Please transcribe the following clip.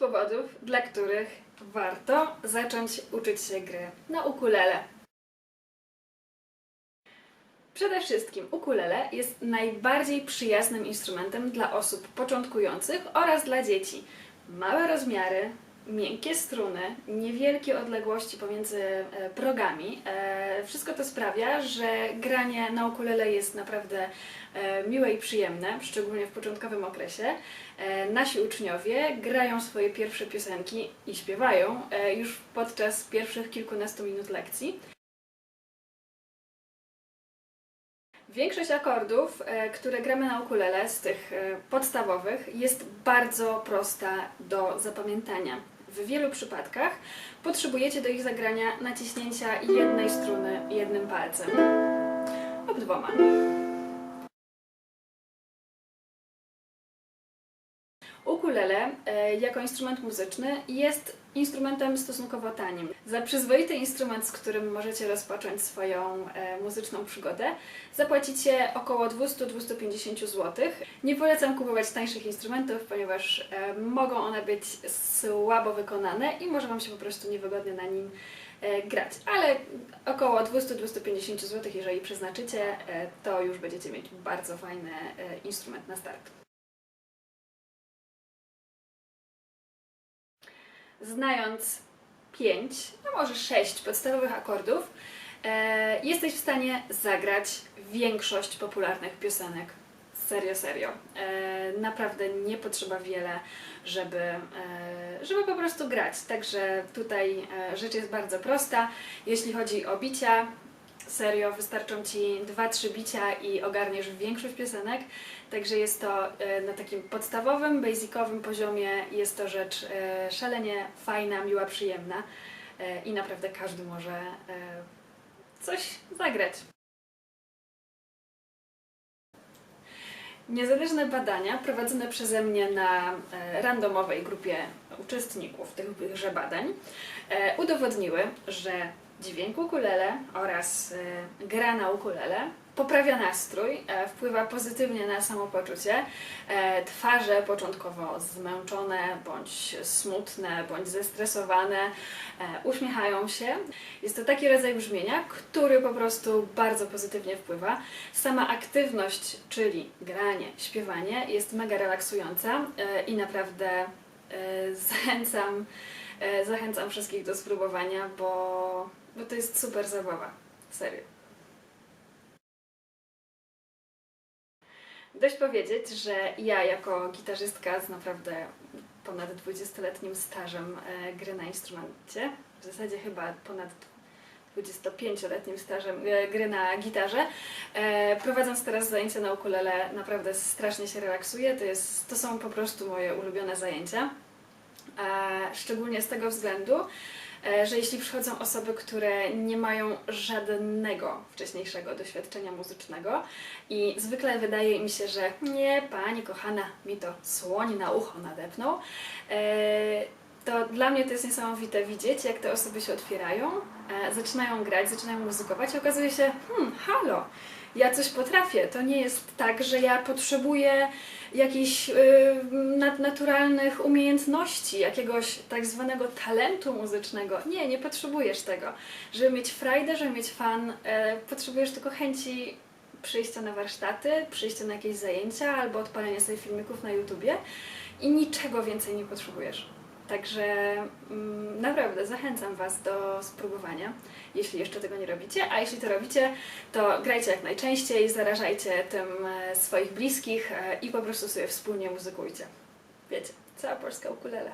powodów, dla których warto zacząć uczyć się gry na ukulele. Przede wszystkim ukulele jest najbardziej przyjaznym instrumentem dla osób początkujących oraz dla dzieci. Małe rozmiary, miękkie struny, niewielkie odległości pomiędzy e, progami. E, Wszystko to sprawia, że granie na ukulele jest naprawdę e, miłe i przyjemne, szczególnie w początkowym okresie. Nasi uczniowie grają swoje pierwsze piosenki i śpiewają już podczas pierwszych kilkunastu minut lekcji. Większość akordów, e, które gramy na ukulele, z tych e, podstawowych, jest bardzo prosta do zapamiętania. W wielu przypadkach potrzebujecie do ich zagrania naciśnięcia jednej struny jednym palcem lub dwoma. Ukulele e, jako instrument muzyczny jest instrumentem stosunkowo tanim. Za przyzwoity instrument, z którym możecie rozpocząć swoją e, muzyczną przygodę, zapłacicie około 200-250 zł. Nie polecam kupować tańszych instrumentów, ponieważ e, mogą one być słabo wykonane i może Wam się po prostu niewygodnie na nim grać. Ale około 200-250 zł, jeżeli przeznaczycie, to już będziecie mieć bardzo fajny instrument na start. Znając pięć, no może sześć podstawowych akordów, e, jesteś w stanie zagrać większość popularnych piosenek. Serio, serio. E, naprawdę nie potrzeba wiele, żeby, e, żeby po prostu grać. Także tutaj e, rzecz jest bardzo prosta. Jeśli chodzi o bicia, serio, wystarczą Ci 2-3 bicia i ogarniesz większość piosenek. Także jest to e, na takim podstawowym, basicowym poziomie. Jest to rzecz e, szalenie fajna, miła, przyjemna e, i naprawdę każdy może coś zagrać. Niezależne badania prowadzone przeze mnie na randomowej grupie uczestników tychże badań udowodniły, że dźwięk ukulele oraz e, gra na ukulele poprawia nastrój, e, wpływa pozytywnie na samopoczucie. E, Twarze początkowo zmęczone, bądź smutne, bądź zestresowane e, uśmiechają się. Jest to taki rodzaj brzmienia, który po prostu bardzo pozytywnie wpływa. Sama aktywność, czyli granie, śpiewanie jest mega relaksująca i naprawdę zachęcam, zachęcam wszystkich do spróbowania, bo, bo to jest super zabawa. Serio. Dość powiedzieć, że ja jako gitarzystka z naprawdę ponad 20-letnim stażem e, gry na instrumencie, w zasadzie chyba ponad 25-letnim stażem e, gry na gitarze, e, prowadząc teraz zajęcia na ukulele, naprawdę strasznie się relaksuję. To, jest, to są po prostu moje ulubione zajęcia. Szczególnie z tego względu, że jeśli przychodzą osoby, które nie mają żadnego wcześniejszego doświadczenia muzycznego i zwykle wydaje im się, że nie, pani kochana, mi to słoń na ucho nadepnął, e, to dla mnie to jest niesamowite widzieć, jak te osoby się otwierają, e, zaczynają grać, zaczynają muzykować i okazuje się, hmm, halo, ja coś potrafię. To nie jest tak, że ja potrzebuję jakichś y, nadnaturalnych umiejętności, jakiegoś tak zwanego talentu muzycznego. Nie, nie potrzebujesz tego. Żeby mieć frajdę, żeby mieć fan, e, potrzebujesz tylko chęci przyjścia na warsztaty, przyjścia na jakieś zajęcia albo odpalenia sobie filmików na YouTubie i niczego więcej nie potrzebujesz. Także mm, naprawdę zachęcam Was do spróbowania, jeśli jeszcze tego nie robicie, a jeśli to robicie, to grajcie jak najczęściej, zarażajcie tym e, swoich bliskich e, i po prostu sobie wspólnie muzykujcie. Wiecie, cała polska ukulele.